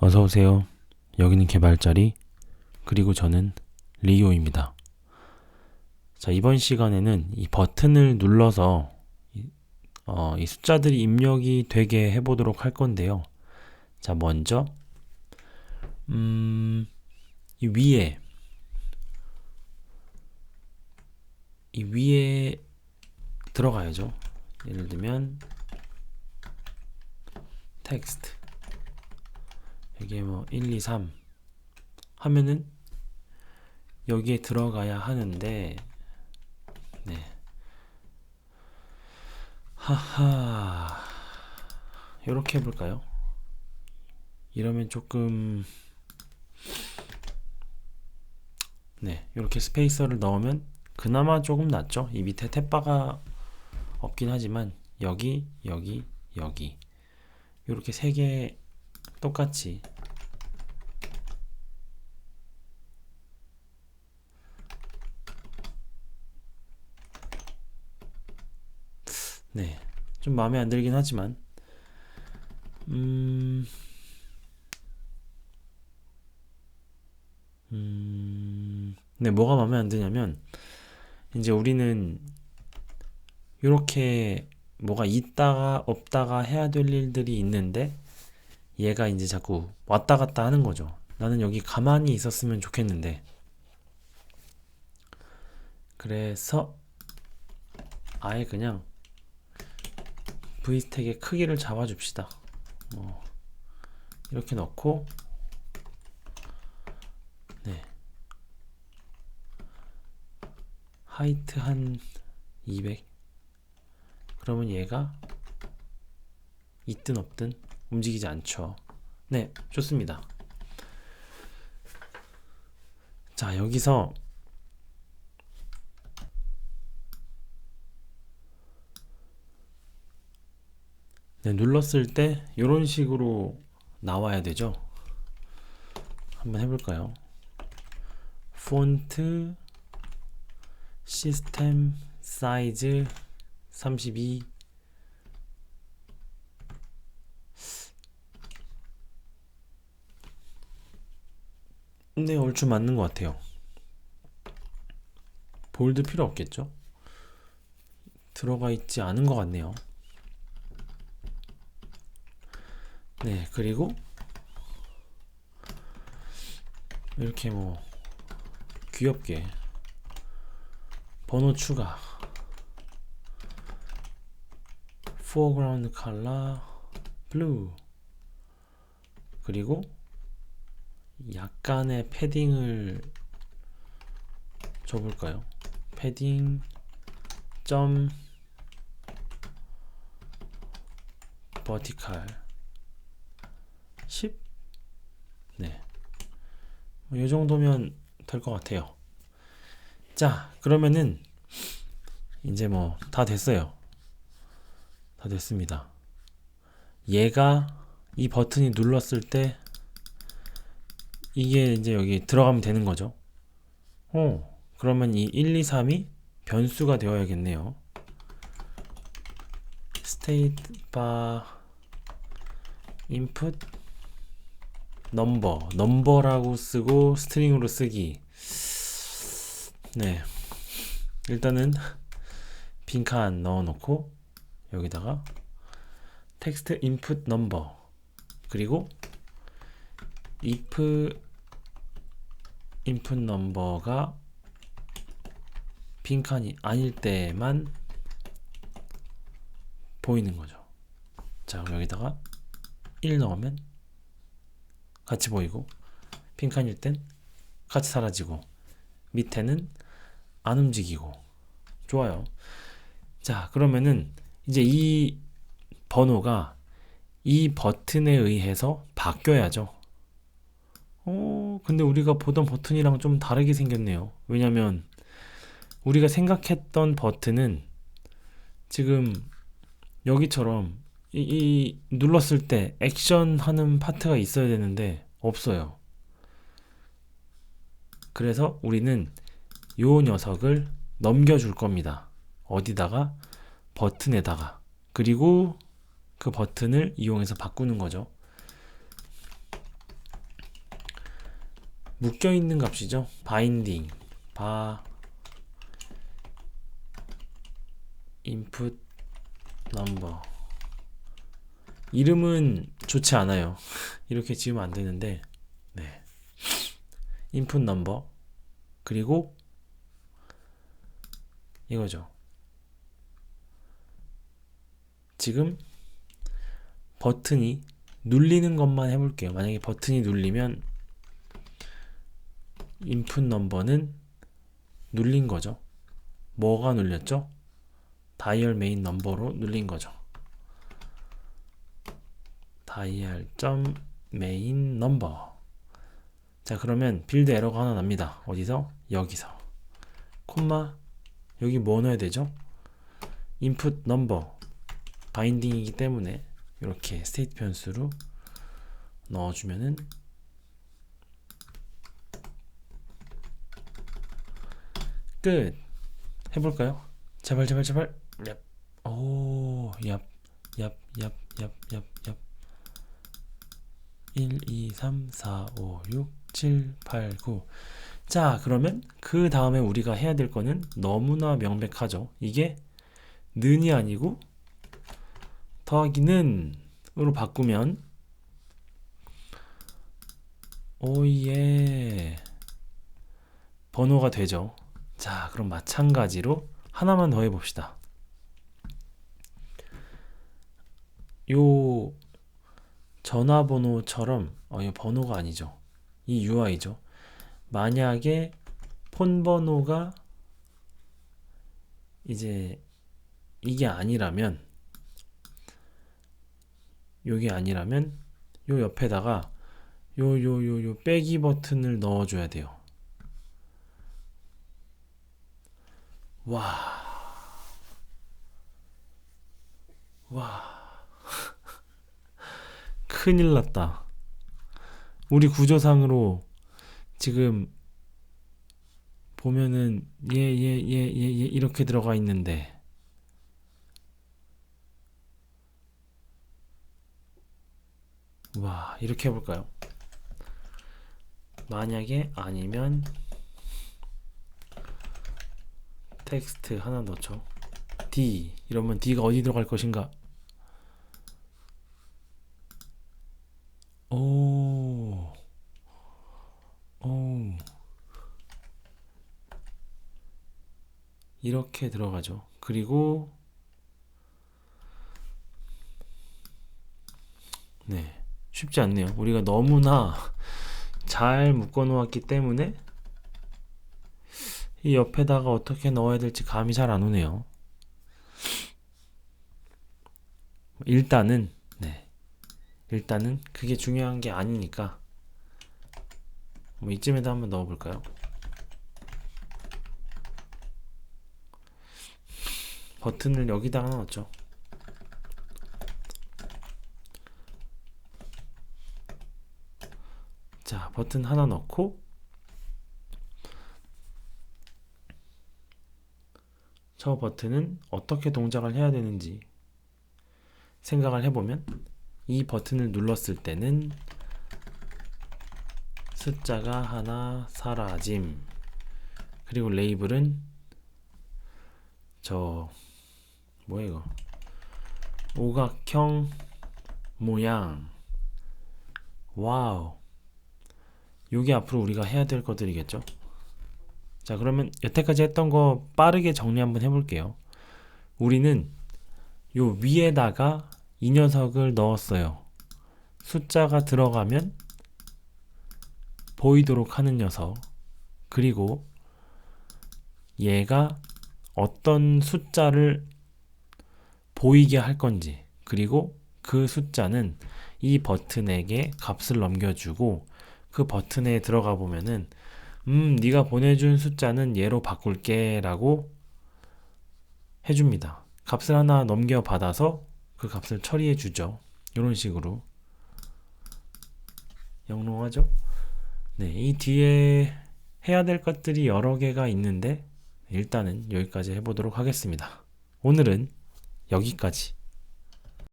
어서 오세요. 여기는 개발자리 그리고 저는 리오입니다. 자, 이번 시간에는 이 버튼을 눌러서 이, 어, 이 숫자들이 입력이 되게 해 보도록 할 건데요. 자, 먼저 음, 이 위에 이 위에 들어가야죠. 예를 들면 텍스트 여기에 뭐 1, 2, 3 하면은 여기에 들어가야 하는데 네. 하하. 이렇게 해볼까요? 이러면 조금 네 이렇게 스페이서를 넣으면 그나마 조금 낫죠? 이 밑에 탭바가 없긴 하지만 여기 여기 여기. 이렇게 세개 똑같이. 네, 좀 마음에 안 들긴 하지만. 음, 음, 네, 뭐가 마음에 안 드냐면 이제 우리는 이렇게 뭐가 있다가 없다가 해야 될 일들이 있는데 얘가 이제 자꾸 왔다 갔다 하는 거죠. 나는 여기 가만히 있었으면 좋겠는데 그래서 아예 그냥 V스택의 크기를 잡아줍시다. 뭐 이렇게 넣고 네 하이트 한 200. 그러면 얘가 있든 없든 움직이지 않죠. 네, 좋습니다. 자, 여기서 네, 눌렀을 때 이런 식으로 나와야 되죠. 한번 해볼까요? 폰트 시스템 사이즈 32 네, 얼추 맞는 것 같아요. 볼드 필요 없겠죠? 들어가 있지 않은 것 같네요. 네, 그리고 이렇게 뭐 귀엽게 번호 추가 foreground color blue 그리고 약간의 패딩을 줘볼까요? 패딩 점 버티칼 10? 네. 뭐, 이 정도면 될 것 같아요. 자, 그러면은 이제 뭐 다 됐어요. 다 됐습니다. 얘가 이 버튼이 눌렀을 때 이게 이제 여기 들어가면 되는 거죠. 어, 그러면 이 1, 2, 3이 변수가 되어야겠네요. state bar input 넘버 넘버라고 쓰고 스트링으로 쓰기 네 일단은 빈칸 넣어놓고 여기다가 텍스트 input 넘버 그리고 if input 넘버가 빈칸이 아닐 때만 보이는 거죠 자 그럼 여기다가 1 넣으면 같이 보이고 빈칸일 땐 같이 사라지고 밑에는 안 움직이고 좋아요. 자 그러면은 이제 이 번호가 이 버튼에 의해서 바뀌어야죠. 어, 근데 우리가 보던 버튼이랑 좀 다르게 생겼네요. 왜냐면 우리가 생각했던 버튼은 지금 여기처럼 이, 이 눌렀을 때 액션 하는 파트가 있어야 되는데 없어요. 그래서 우리는 요 녀석을 넘겨줄 겁니다. 어디다가? 버튼에다가. 그리고 그 버튼을 이용해서 바꾸는 거죠. 묶여 있는 값이죠. 바인딩 바 input number 이름은 좋지 않아요. 이렇게 지으면 안 되는데 네. input number 그리고 이거죠. 지금 버튼이 눌리는 것만 해볼게요. 만약에 버튼이 눌리면 인풋 넘버는 눌린 거죠. 뭐가 눌렸죠? 다이얼 메인 넘버로 눌린 거죠. 다이얼 점 메인 넘버. 자, 그러면 빌드 에러가 하나 납니다. 어디서? 여기서. 콤마 여기 뭐 넣어야 되죠? 인풋 넘버 바인딩이기 때문에 이렇게 스테이트 변수로 넣어주면은 끝 해볼까요? 제발 제발 제발 얍. 오, 얍, 얍, 얍, 얍, 얍, 얍. 1, 2, 3, 4, 5, 6, 7, 8, 9. 자, 그러면 그 다음에 우리가 해야 될 거는 너무나 명백하죠. 이게 는이 아니고 더하기 는 으로 바꾸면 오예 번호가 되죠. 자, 그럼 마찬가지로 하나만 더 해봅시다. 요 전화번호처럼 어, 이 번호가 아니죠. 이 UI죠. 만약에 폰 번호가 이제 이게 아니라면 요게 아니라면 요 옆에다가 요 요 요 요 빼기 버튼을 넣어줘야 돼요. 와. 와. 큰일 났다. 우리 구조상으로 지금 보면은 예 예 예 예 예 이렇게 들어가 있는데 와 이렇게 해볼까요? 만약에 아니면 텍스트 하나 넣죠. D 이러면 D가 어디 들어갈 것인가? 오, 오, 이렇게 들어가죠. 그리고 네, 쉽지 않네요. 우리가 너무나 잘 묶어 놓았기 때문에 이 옆에다가 어떻게 넣어야 될지 감이 잘 안 오네요. 일단은 네. 일단은 그게 중요한 게 아니니까 뭐 이쯤에다 한번 넣어 볼까요? 버튼을 여기다가 넣었죠. 자, 버튼 하나 넣고 저 버튼은 어떻게 동작을 해야 되는지 생각을 해보면 이 버튼을 눌렀을 때는 숫자가 하나 사라짐. 그리고 레이블은 저 뭐야 이거? 오각형 모양. 와우. 요게 앞으로 우리가 해야 될 것들이겠죠 자 그러면 여태까지 했던 거 빠르게 정리 한번 해볼게요. 우리는 요 위에다가 이 녀석을 넣었어요. 숫자가 들어가면 보이도록 하는 녀석. 그리고 얘가 어떤 숫자를 보이게 할 건지 그리고 그 숫자는 이 버튼에게 값을 넘겨주고 그 버튼에 들어가 보면은 음 네가 보내준 숫자는 얘로 바꿀게 라고 해줍니다. 값을 하나 넘겨 받아서 그 값을 처리해 주죠. 이런 식으로. 영롱하죠? 네, 이 뒤에 해야 될 것들이 여러 개가 있는데 일단은 여기까지 해보도록 하겠습니다. 오늘은 여기까지